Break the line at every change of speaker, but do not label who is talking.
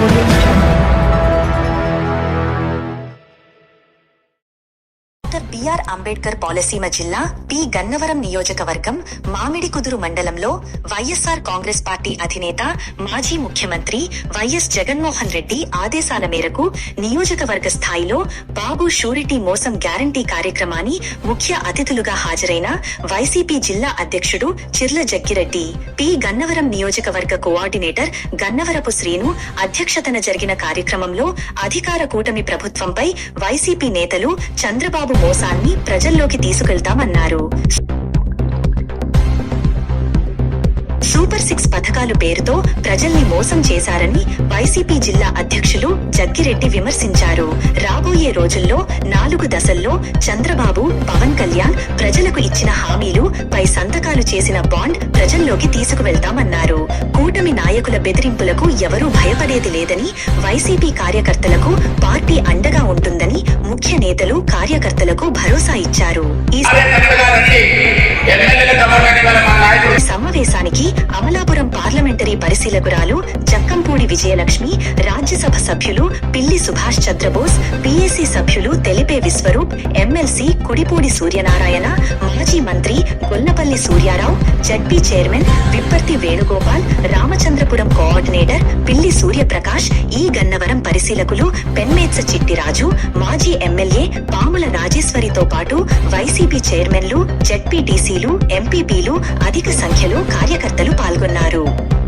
Audio BR Ambedkar పాలసీమ జిల్లా P. Gannavaram నియోజకవర్గం మామిడి కుదురు మండలంలో వైఎస్ఆర్ కాంగ్రెస్ పార్టీ అధినేత మాజీ ముఖ్యమంత్రి వైఎస్ జగన్మోహన్ రెడ్డి ఆదేశాల మేరకు నియోజకవర్గ స్థాయిలో బాబు షూరిటీ మోసం గ్యారంటీ కార్యక్రమాన్ని ముఖ్య అతిథులుగా హాజరైన వైసీపీ జిల్లా అధ్యక్షుడు చిర్ల జగ్గిరెడ్డి పి. గన్నవరం నియోజకవర్గ కోఆర్డినేటర్ గన్నవరపు శ్రీను అధ్యక్షతన జరిగిన కార్యక్రమంలో అధికార కూటమి ప్రభుత్వంపై వైసీపీ నేతలు చంద్రబాబు మోసాన్ని ప్రజల్లోకి తీసుకెళ్తామన్నారు. సూపర్ సిక్స్ పథకాలు పేరుతో ప్రజల్ని మోసం చేశారని వైసీపీ జిల్లా అధ్యక్షులు జగ్గిరెడ్డి విమర్శించారు. రాబోయే రోజుల్లో నాలుగు దశల్లో చంద్రబాబు పవన్ కళ్యాణ్ ప్రజలకు ఇచ్చిన హామీలు పై సంతకాలు చేసిన బాండ్ ప్రజల్లోకి తీసుకువెళ్తామన్నారు. కూటమి నాయకుల బెదిరింపులకు ఎవరూ భయపడేది లేదని వైసీపీ కార్యకర్తలకు పార్టీ అండగా ఉంటుందని ముఖ్య నేతలు కార్యకర్తలకు భరోసా ఇచ్చారు. ఈ సమావేశానికి అమలాపురం పార్లమెంటరీ పరిశీలకురాలు జక్కంపూడి విజయలక్ష్మి రాజ్యసభ సభ్యులు పిల్లి సుభాష్ చంద్రబోస్ పిఎసి సభ్యులు తెలిపే విశ్వరూప్ ఎమ్మెల్సీ కుడిపూడి సూర్యనారాయణ మాజీ మంత్రి Gollapalli Suryarao ZP chairman Vipparthi Venugopal Ramachandrapuram coordinator Pilli Suryaprakash ఈ గన్నవరం పరిశీలకులు పెన్మేత్స చిట్టిరాజు మాజీ ఎమ్మెల్యే పాముల రాజేశ్వరితో పాటు వైసీపీ చైర్మన్లు జడ్పీటీసీలు ఎంపీపీలు అధిక సంఖ్యలో కార్యకర్తలు పాల్గొన్నారు.